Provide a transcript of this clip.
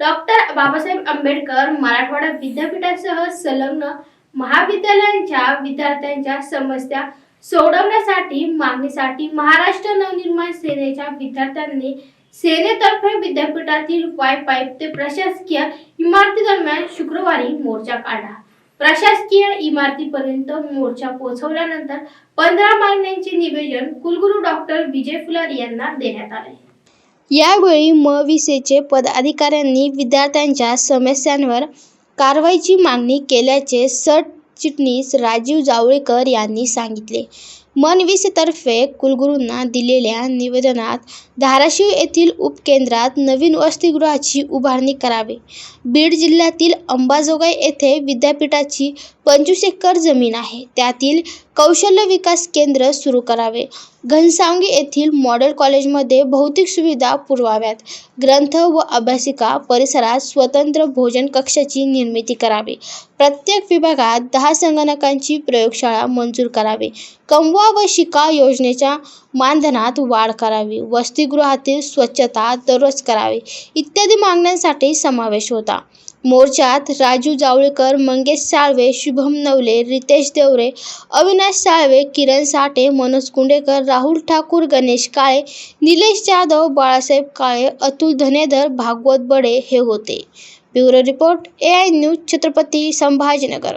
Doctor Babasaheb Ambedkar Marathwada विद्यापीठासह संलग्न महाविद्यालयांच्या विद्यार्थ्यांच्या समस्या सोडवण्यासाठी मागणीसाठी महाराष्ट्र नवनिर्माण सेनेच्या विद्यार्थ्यांनी सेनेतर्फे विद्यापीठातील वाय पाईप ते प्रशासकीय इमारती दरम्यान शुक्रवारी मोर्चा काढला. प्रशासकीय इमारतीपर्यंत मोर्चा पोहोचवल्यानंतर पंधरा मागण्यांचे निवेदन कुलगुरू डॉक्टर विजय फुलार यांना देण्यात आले. यावेळी मविसेचे पदाधिकाऱ्यांनी विद्यार्थ्यांच्या समस्यांवर कारवाईची मागणी केल्याचे सरचिटणीस राजीव जावळेकर यांनी सांगितले. मनविसेतर्फे कुलगुरूंना दिलेल्या निवेदनात धाराशिव येथील उपकेंद्रात नवीन वसतिगृहाची उभारणी करावी. बीड जिल्ह्यातील अंबाजोगाई येथे विद्यापीठाची पंचवीस एकर जमीन आहे. त्यातील कौशल्य विकास केंद्र सुरू करावे. घनसावंगी येथील मॉडेल कॉलेजमध्ये भौतिक सुविधा पुरवाव्यात. ग्रंथ व अभ्यासिका परिसरात स्वतंत्र भोजन कक्षाची निर्मिती करावी. प्रत्येक विभागात दहा संगणकांची प्रयोगशाळा मंजूर करावी. कमवा व शिका योजनेच्या मानधनात वाढ करावी. वसतिगृहातील स्वच्छता दररोज करावी. इत्यादी मागण्यांसाठी समावेश होता. मोर्चात राजू जावळेकर मंगेश साळवे शुभम नवले रितेश देवरे अविनाश साळवे किरण साठे मनोज कुंडेकर राहुल ठाकूर गणेश काळे निलेश जाधव बाळासाहेब काळे अतुल धनेधर भागवत बडे हे होते. Bureau report A I news Chhatrapati Sambhajinagar.